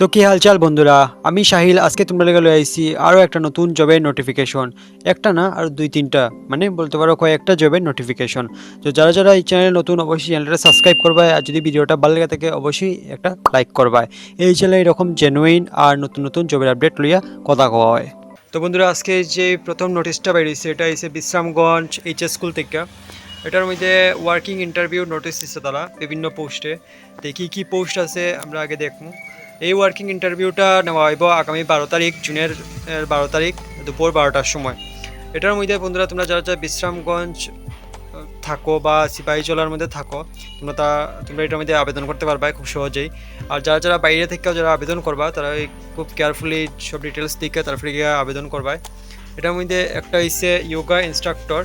তো কি হালচাল বন্ধুরা? আমি সাহিল আজকে তোমরা লেগে লয়ে আরও একটা নতুন জবের নোটিফিকেশন একটা না, আর দুই তিনটা মানে বলতে পারো কয়েকটা জবের নোটিফিকেশন তো যারা যারা এই চ্যানেলে নতুন, অবশ্যই চ্যানেলটা সাবস্ক্রাইব করবে, আর যদি ভিডিওটা ভালো লেগে থাকে, অবশ্যই একটা লাইক করবে। এই চ্যানেলে এরকম জেনুইন আর নতুন নতুন জবের আপডেট লইয়া কথা কওয়া হয়। তো বন্ধুরা, আজকে যে প্রথম নোটিশটা বেরিয়েছে, এটা হচ্ছে বিশ্রামগঞ্জ এইচএস স্কুল থেকে। এটার মধ্যে ওয়ার্কিং ইন্টারভিউ নোটিশ দিচ্ছে তারা বিভিন্ন পোস্টে তো কী কী পোস্ট আছে, আমরা আগে দেখব এই ওয়ার্কিং ইন্টারভিউটা নেওয়া হইব আগামী বারো তারিখ, জুনের বারো তারিখ দুপুর বারোটার সময়। এটার মধ্যে বন্ধুরা, তোমরা যারা যারা বিশ্রামগঞ্জ থাকো বা সিপাহীজলার মধ্যে থাকো, তোমরা তা, তোমরা এটার মধ্যে আবেদন করতে পারবা খুব সহজেই। আর যারা যারা বাইরে থেকেও যারা আবেদন করবা, তারা খুব কেয়ারফুলি সব ডিটেলস দিকে তারপরে গিয়ে আবেদন করবা। এটার মধ্যে একটা হচ্ছে ইয়োগা ইনস্ট্রাক্টর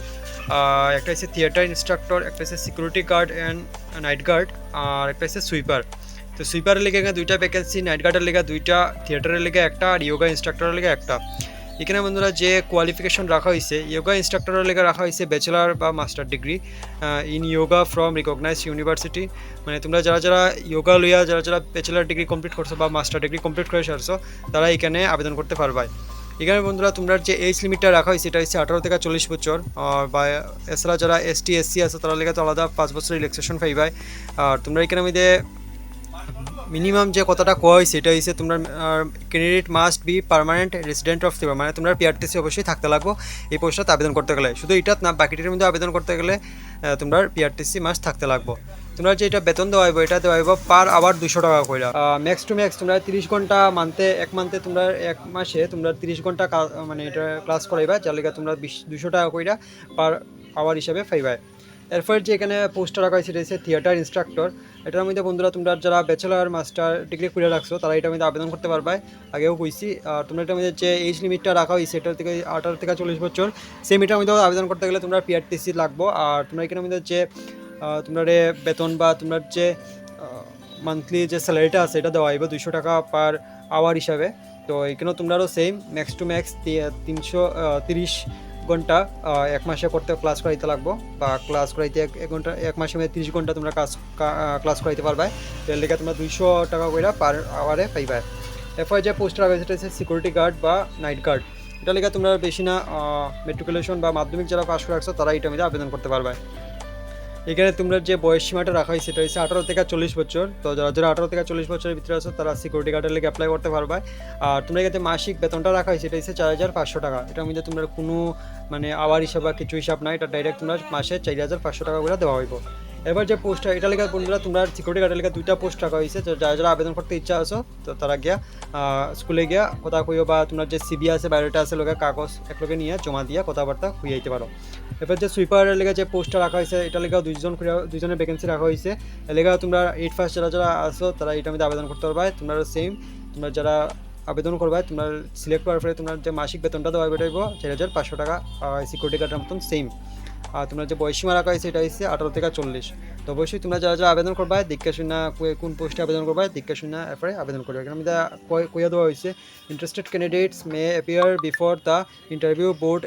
একটা হচ্ছে থিয়েটার ইনস্ট্রাক্টর একটা হচ্ছে security guard and night guard আর একটা হচ্ছে সুইপার তো সুইপারের লেগে দুইটা ভ্যাকেন্সি নাইট গার্ডের লেগে দুইটা থিয়েটারের লেগে একটা আর ইয়োগা ইনস্ট্রাক্টরের লেগে একটা। এখানে বন্ধুরা যে কোয়ালিফিকেশন রাখা হয়েছে ইয়োগা ইনস্ট্রাক্টরের লেগে রাখা হয়েছে ব্যাচেলার বা master degree in yoga from recognise university মানে তোমরা যারা যারা ইয়োগা লইয়া, যারা যারা ব্যাচেলার ডিগ্রি কমপ্লিট করছ বা মাস্টার ডিগ্রি কমপ্লিট করে সারছো, তারা এখানে আবেদন করতে পারবে এখানে বন্ধুরা তোমরা যে এজ লিমিটটা রাখা হয়েছে, এটা হচ্ছে আঠারো থেকে চল্লিশ বছর বা এছাড়া যারা এস টি এস সি আছে তারা লেগে তো আলাদা পাঁচ বছর রিল্যাক্সেশন পাইবাই। আর তোমরা এখানে মধ্যে মিনিমাম যে কথাটা কয় হয়েছে এটা হচ্ছে তোমরা candidate must be permanent resident of Tripura মানে তোমরা পিআরটিসি অবশ্যই থাকতে লাগবো এই পোস্টটাতে আবেদন করতে গেলে। শুধু এটাত না, বাকিটির মধ্যে আবেদন করতে গেলে তোমরা পিআরটিসি মাস্ট থাকতে লাগবো। তোমরা যে এটা বেতন দেওয়া হইব, এটা দেওয়া হইব পার আওয়ার দুশো টাকা কইরা। ম্যাক্স টু ম্যাক্স তোমরা তিরিশ ঘণ্টা মান্থে এক মান্থে তোমরা এক মাসে তোমরা তিরিশ ঘণ্টা মানে এটা ক্লাস করাইবা, যার লেগে তোমরা বিশ দুশো টাকা কইরা পার আওয়ার হিসাবে পাইবা। এরপর যে এখানে পোস্টার রাখা হয়েছে এটা হচ্ছে থিয়েটার ইনস্ট্রাক্টর এটার মধ্যে বন্ধুরা তোমরা যারা ব্যাচেলার মাস্টার ডিগ্রি করে রাখছো, তারা এটার মধ্যে আবেদন করতে পারবে। আগেও কইছি, আর তোমরা এটার মধ্যে যে এজ লিমিটটা রাখা হয়েছে এটার থেকে আঠারো থেকে চল্লিশ বছর সেম এটার মধ্যে আবেদন করতে গেলে তোমরা পিআরটিসি লাগবো। আর তোমরা এখানের মধ্যে যে তোমরা বেতন বা তোমরা যে মান্থলি যে স্যালারিটা আছে, এটা দেওয়া হইব দুইশো টাকা পার আওয়ার হিসাবে। তো এখানেও তোমরাও সেম ম্যাক্স টু ম্যাক্স তিনশো তিরিশ ঘণ্টা এক মাসে করতে ক্লাস করাইতে লাগবো বা ক্লাস করাইতে এক ঘণ্টা, এক মাসে মধ্যে তিরিশ ঘণ্টা তোমরা কাজ ক্লাস করাইতে পারবে এর লেগে তোমরা দুইশো টাকা করে পার আওয়ারে পাইবে এরপর যে পোস্টার আছে সেটা হচ্ছে সিকিউরিটি গার্ড বা নাইট গার্ড এটা লেগে তোমরা বেশি না মেট্রিকুলেশন বা মাধ্যমিক যারা পাস করে রাখছো, তারা এটা মধ্যে আবেদন করতে পারবে এখানে তোমরা যে বয়স সীমাটা রাখা হয়েছে সেটা হচ্ছে আঠারো থেকে চল্লিশ বছর। তো যারা যারা আঠারো থেকে চল্লিশ বছরের ভিতরে আছো, তারা সিকিউরিটি গার্ডের লেগে অ্যাপ্লাই করতে পারবে। আর তোমরা এখানে মাসিক বেতনটা রাখা হয়েছে সেটা হচ্ছে চার হাজার পাঁচশো টাকা। এটার মধ্যে তোমরা কোনো মানে আওয়ার হিসাব বা কিছু হিসাব নাই, এটা ডাইরেক্ট তোমরা মাসে চার হাজার পাঁচশো টাকা করে দেওয়া হইব। এবার যে পোস্টটা এটা লেখা বন্ধুরা তোমরা সিকিউরিটি গার্ডের লেগে দুইটা পোস্ট রাখা হয়েছে। তো যারা যারা আবেদন করতে ইচ্ছা আছো, তো তারা গিয়া স্কুলে গিয়া কথা কইও বা তোমার যে সিবি আছে বায়োডাটা আছে, লোকের কাগজ একলোকে নিয়ে জমা দিয়ে কথাবার্তা হইয়াইতে পারো। এবার যে সুইপারের লেগে যে পোস্টটা রাখা হয়েছে এটা লেগেও দুইজন দুজনের ভ্যাকেন্সি রাখা হয়েছে। এর তোমরা এইট ফার্স্ট যারা যারা আসো তারা এটার মধ্যে আবেদন করতে পারবে। তোমরা সেম তোমরা যারা আবেদন করবে, তোমরা সিলেক্ট করার ফলে তোমার যে মাসিক বেতনটা দেওয়া বেটাইব এটা চার হাজার পাঁচশো টাকা সিকিউরিটি গার্ডের মতন সেম আর তোমরা যে বয়সীমা রাখা হয়েছে এটা হচ্ছে আঠারো থেকে চল্লিশ। তো অবশ্যই তোমরা যারা যারা আবেদন করবে দিক্কা শুনা কোন পোস্টে আবেদন করবে দিক্কা শুনা এরপরে আবেদন করবে। এখানে মধ্যে কইয়া দেওয়া হয়েছে interested candidates may appear before the interview board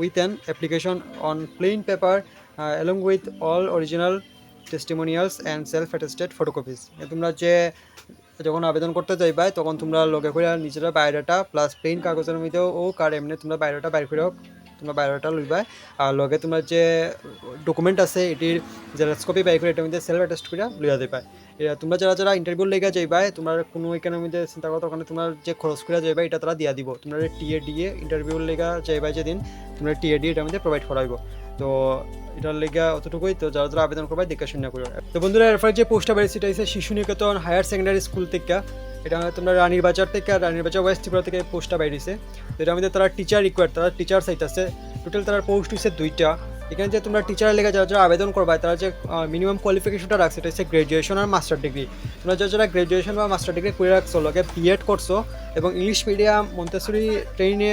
with an application on plain paper along with all original testimonials and self attested photocopies তোমরা যে যখন আবেদন করতে যাইবা, তখন তোমরা লগে করে নিজেরা বায়োডাটা প্লাস প্লেন কাগজের মধ্যেও ও কার এমনি তোমরা বায়োডাটা বাইর করে তোমরা বায়োডাটা লইবা। আর লগে তোমার যে ডকুমেন্ট আছে এটির জেরক্স কপি বাই করে এটার মধ্যে সেলফ অ্যাটেস্ট করে লইয়া দেবা তোমরা যারা যারা ইন্টারভিউ লেগে যাইবা তোমার কোনো এখানের মধ্যে চিন্তা করো ওখানে তোমার যে খরচ করে যাইবা, এটা তারা দিয়া দিব। তোমরা টিএ ডিএ ইন্টারভিউ লেগা যাইবা যেদিন, তোমরা টিএ ডি এটার মধ্যে প্রোভাইড করাইব। তো এটার লেগে অতটুকুই, তো যারা যারা আবেদন করবে দেখে শুনে করবে তো বন্ধুরা, এরপরে যে পোস্টটা বেরিয়েছে এটা শিশু নিকেতন হায়ার সেকেন্ডারি স্কুল থেকে। এটা তোমরা রানীর বাজার থেকে আর রানীর বাজার ওয়েস্ট ত্রিপুরা থেকে পোস্টটা বেরিয়েছে তো এটার মধ্যে তারা টিচার রিকোয়ার্ড তারা টিচার সাইট আছে। টোটাল তারা পোস্ট হয়েছে দুইটা। এখানে যে তোমরা টিচারের লেগে যারা যারা আবেদন করবে তারা যে মিনিমাম কোয়ালিফিকেশনটা রাখছে, এটা হচ্ছে গ্রাজুয়েশন আর মাস্টার ডিগ্রি তোমরা যারা যারা গ্রাজুয়েশন বা মাস্টার ডিগ্রি করে রাখছো লোকে বিএড করছ, এবং ইংলিশ মিডিয়াম মন্তেশ্বরী ট্রেনে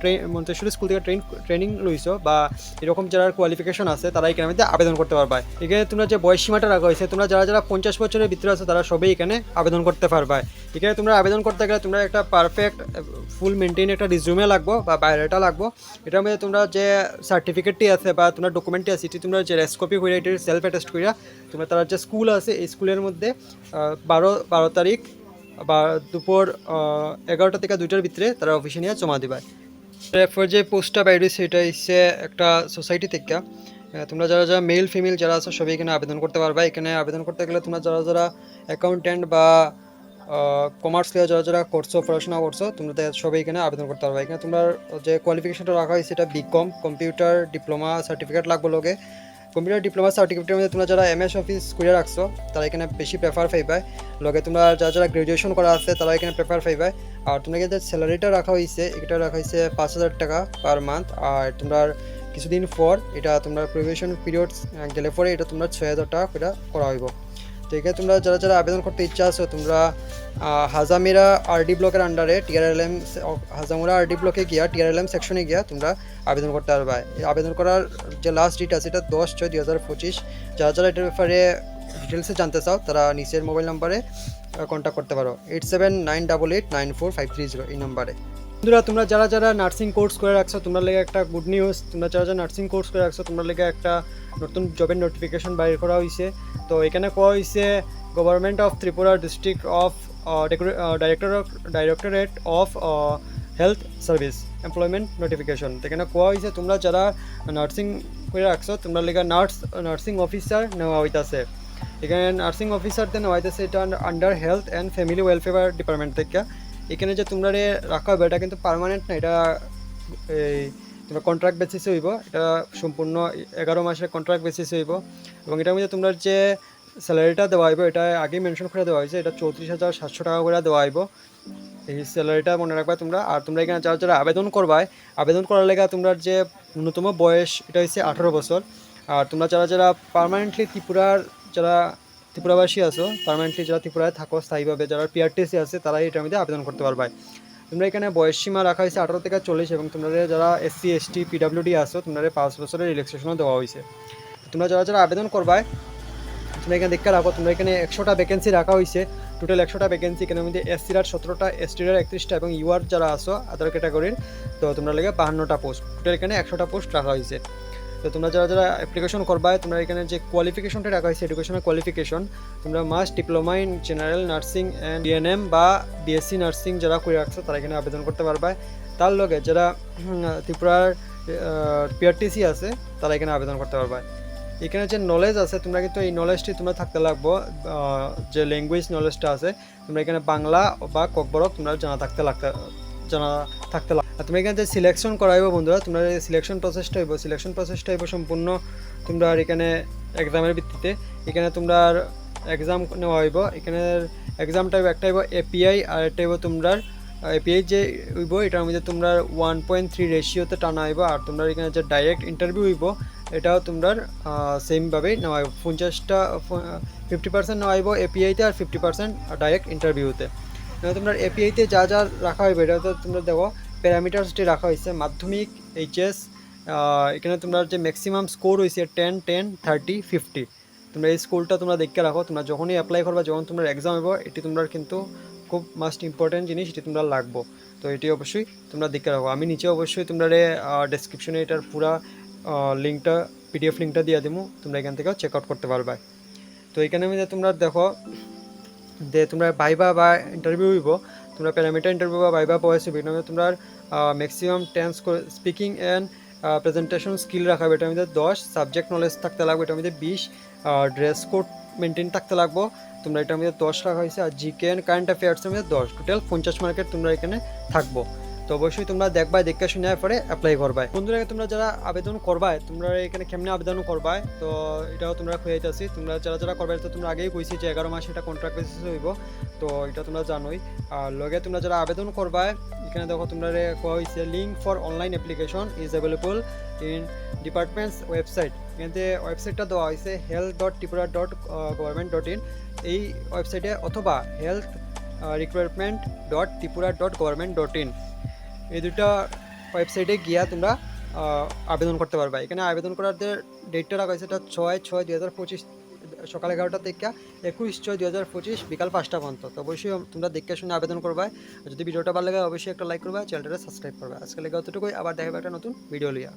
ট্রেন মন্তেশ্বরী স্কুল থেকে ট্রেন ট্রেনিং লইছো, বা এরকম যারা কোয়ালিফিকেশন আছে তারা এখানে মধ্যে আবেদন করতে পারবে এখানে তোমরা যে বয়স সীমাটা রাখা হয়েছে, তোমরা যারা যারা পঞ্চাশ বছরের ভিতরে আছে, তারা সবাই এখানে আবেদন করতে পারবে এখানে তোমরা আবেদন করতে গেলে তোমরা একটা পারফেক্ট ফুল মেনটেন একটা রিজিউমে লাগবো, বা বায়োডাটা লাগবো। এটার মধ্যে তোমরা যে সার্টিফিকেটটি আছে, বা তোমার ডকুমেন্টটি আছে, এটি তোমরা যে রেসকপি করে এটির সেলফ অ্যাটেস্ট করিয়া তোমরা তারা যে স্কুল আছে, এই স্কুলের মধ্যে বারো বারো তারিখ বা দুপুর এগারোটা থেকে দুইটার ভিতরে তারা অফিসে নিয়ে জমা দিবে। এরপর যে পোস্টটা বাইরে সেটা হচ্ছে একটা সোসাইটি থেকে। তোমরা যারা যারা মেল ফিমেল যারা আছো, সবাই এখানে আবেদন করতে পারবা। এখানে আবেদন করতে গেলে তোমরা যারা যারা অ্যাকাউন্ট্যান্ট বা কমার্স যারা যারা করছ পড়াশোনা করছ, তোমরা সবাই এখানে আবেদন করতে পারবা। এখানে তোমার যে কোয়ালিফিকেশনটা রাখা হয়েছে এটা বিকম কম্পিউটার ডিপ্লোমা সার্টিফিকেট লাগবে লোকে। কম্পিউটার ডিপ্লোমা সার্টিফিকেটের মধ্যে তোমরা যারা এম এস অফিস করে রাখছো, তারা এখানে বেশি প্রেফার পাইবে। লগে তোমরা যারা যারা গ্রাজুয়েশন করা আছে তারা এখানে প্রেফার পাইবে। আর তোমরা যে স্যালারিটা রাখা হয়েছে এটা রাখা হয়েছে পাঁচ হাজার টাকা পার মান্থ আর তোমরা কিছুদিন পর এটা তোমরা প্রিভিয়েশন পিরিয়ড গেলে পরে এটা তোমরা ছয় হাজার টাকা করে করা হইব। তো এখানে তোমরা যারা যারা আবেদন করতে ইচ্ছা আছো, তোমরা হাজামিরা আরডি ব্লকের আন্ডারে টিআরএলএম হাজামুরা আরডি ব্লকে গিয়া টিআরএলএম সেকশনে গিয়া তোমরা আবেদন করতে পারবা। আবেদন করার যে লাস্ট ডেট আছে, এটা দশ ছয় দুই হাজার পঁচিশ। যারা যারা এটার ব্যাপারে ডিটেলসে জানতে চাও, তারা নিচের মোবাইল নাম্বারে কন্ট্যাক্ট করতে পারো। Eight seven nine double eight nine four five three zero এই নাম্বারে বন্ধুরা, তোমরা যারা যারা নার্সিং কোর্স করে রাখছো, তোমরা লেগে একটা গুড নিউজ তোমরা যারা যারা নার্সিং কোর্স করে রাখছো, তোমরা লেগে একটা নতুন জবের নোটিফিকেশন বাইর করা হয়েছে তো এখানে কোয়া হয়েছে government of Tripura district of director directorate of health service employment notification এখানে কোয়া হয়েছে তোমরা যারা নার্সিং করে রাখছো, তোমরা লেগে নার্স নার্সিং অফিসার নেওয়া হইতাছে। এখানে নার্সিং অফিসারদের নেওয়া হইতেছে, এটা under health and family welfare department থেকে। এখানে যে তোমরা রাখা হবে, এটা কিন্তু পার্মানেন্ট না, এটা এই তোমার কন্ট্রাক্ট বেসিসে হইব। এটা সম্পূর্ণ এগারো মাসের কন্ট্রাক্ট বেসিসে হইব। এবং এটার মধ্যে তোমরা যে স্যালারিটা দেওয়া হইব, এটা আগেই মেনশন করে দেওয়া হয়েছে, এটা চৌত্রিশ হাজার সাতশো টাকা করে দেওয়া হইব। এই স্যালারিটা মনে রাখবা তোমরা। আর তোমরা এখানে যারা যারা আবেদন করবাই, আবেদন করার লেগে তোমরা যে ন্যূনতম বয়স, এটা হচ্ছে আঠারো বছর। আর তোমরা যারা যারা পার্মানেন্টলি ত্রিপুরার যারা ত্রিপুরাবাসী আছো পার্মানেন্টলি যারা ত্রিপুরায় থাকো, স্থায়ীভাবে যারা পিআরটিসি আছে, তারাই এটার মধ্যে আবেদন করতে পারবে তোমরা এখানে বয়স সীমা রাখা হয়েছে আঠারো থেকে চল্লিশ এবং তোমরা যারা এসসি এসটি পিডাব্লিউডি আসো তোমরা পাঁচ বছরের রিল্যাক্সেশনও দেওয়া হয়েছে। তোমরা যারা যারা আবেদন করবায় তোমরা এখানে দেখতে রাখো তোমরা এখানে একশোটা ভ্যাকেন্সি রাখা হয়েছে। টোটাল একশোটা ভ্যাকেন্সি এখানের মধ্যে এসসির সতেরোটা এসটির একত্রিশটা এবং ইউআর যারা আসো আদার ক্যাটাগরির তো তোমরা লেগে বাহান্নটা পোস্ট টোটাল এখানে একশোটা পোস্ট রাখা হয়েছে। তো তোমরা যারা যারা অ্যাপ্লিকেশন করবা তোমরা এখানে যে কোয়ালিফিকেশনটা রাখা হয়েছে এডুকেশনাল কোয়ালিফিকেশন তোমরা must diploma in general nursing and DNM বা বিএসসি নার্সিং যারা করে রাখছো, তারা এখানে আবেদন করতে পারবে তার লগে যারা ত্রিপুরার পিআরটিসি আছে, তারা এখানে আবেদন করতে পারবে এখানে যে নলেজ আছে, তোমরা কিন্তু এই নলেজটি তোমরা থাকতে লাগবো যে ল্যাঙ্গুয়েজ নলেজটা আছে, তোমরা এখানে বাংলা বা ককবরক তোমরা জানা থাকতে লাগতে জানা থাকতে লাগ তোমরা এখানে যে সিলেকশন করাইব বন্ধুরা, তোমরা সিলেকশন প্রসেসটা হইব সিলেকশন প্রসেসটা হইব সম্পূর্ণ তোমরা আর এখানে এক্সামের ভিত্তিতে। এখানে তোমরা আর এক্সাম নেওয়া হইব, এখানে এক্সামটা হইব, একটা হইব এপিআই আর একটা হইব তোমরা এপিআই যে হইব, এটার মধ্যে তোমরা ওয়ান পয়েন্ট থ্রি রেশিওতে টানা হইব, আর তোমরা এখানে যে ডাইরেক্ট ইন্টারভিউ হইব, এটাও তোমরা সেমভাবেই নেওয়া হইব। পঞ্চাশটা ফিফটি পার্সেন্ট নেওয়া হইব এপিআইতে আর ফিফটি পার্সেন্ট ডাইরেক্ট ইন্টারভিউতে তোমরা এপিআইতে যা যা রাখা হইবে, এটা তো তোমরা দেখো প্যারামিটার্সটি রাখা হয়েছে মাধ্যমিক এইচএস এখানে তোমরা যে ম্যাক্সিমাম স্কোর হয়েছে টেন টেন থার্টি ফিফটি তোমরা এই স্কোরটা তোমরা দেখে রাখো, তোমরা যখনই অ্যাপ্লাই করবা, যখন তোমরা এক্সাম হইব, এটি তোমরা কিন্তু খুব মাস্ট ইম্পর্টেন্ট জিনিস, এটি তোমরা লাগবো। তো এটি অবশ্যই তোমরা দেখে রাখো। আমি নিচে অবশ্যই তোমরা ডেসক্রিপশনে এটার পুরা লিঙ্কটা পিডিএফ লিঙ্কটা দিয়ে দেবো তোমরা এখান থেকেও চেক আউট করতে পারবে। তো এখানে তোমরা দেখো যে তোমরা ভাইবা বা ইন্টারভিউ হইব, তোমরা প্যারামিটার ইন্টারভিউ বা ভাইবা বয়স বিভিন্ন তোমরা maximum tens speaking and presentation skill রাখাবে এটার মধ্যে দশ সাবজেক্ট নলেজ থাকতে লাগবে, এটার মধ্যে বিশ ড্রেস কোড মেনটেন থাকতে লাগবো, তোমরা এটার মধ্যে দশ রাখা হয়েছে আর জিকে অ্যান্ড কারেন্ট অ্যাফেয়ার্সের মধ্যে দশ টোটাল পঞ্চাশ মার্কেট তোমরা এখানে থাকব। তো অবশ্যই তোমরা দেখবা দেখে শুনে পরে অ্যাপ্লাই করবাই। বন্ধুরা, তোমরা যারা আবেদন করবাই, তোমরা এখানে কেমনে আবেদন করবাই? তো এটাও তোমরা খুঁজাইতেছি তোমরা যারা যারা করবাই তো তোমরা আগেই কইছি যে এগারো মাসে এটা কন্ট্রাক্ট বেসিস হইব। তো এটা তোমরা জানোই। আর লগে তোমরা যারা আবেদন করবাই, এখানে দেখো তোমরা কোয়া হয়েছে link for online application is available in department's website এখানে ওয়েবসাইটটা দেওয়া হয়েছে health dot Tripura dot government dot in এই ওয়েবসাইটে অথবা health recruitment dot Tripura dot government dot in এই দুটা ওয়েবসাইটে গিয়া তোমরা আবেদন করতে পারবা। এখানে আবেদন করার ডেটটা রাখা হয়েছে এটা ছয় ছয় দুই হাজার পঁচিশ, সকাল এগারোটা থেকে একুশ ছয় দুই হাজার পঁচিশ, বিকাল পাঁচটা পর্যন্ত। তো অবশ্যই তোমরা দেখে শুনে আবেদন করবা। যদি ভিডিওটা ভালো লাগে, অবশ্যই একটা লাইক করবা, চ্যানেলটা সাবস্ক্রাইব করবা। আজকে লেগে আবার দেখাবে একটা নতুন ভিডিও লিয়া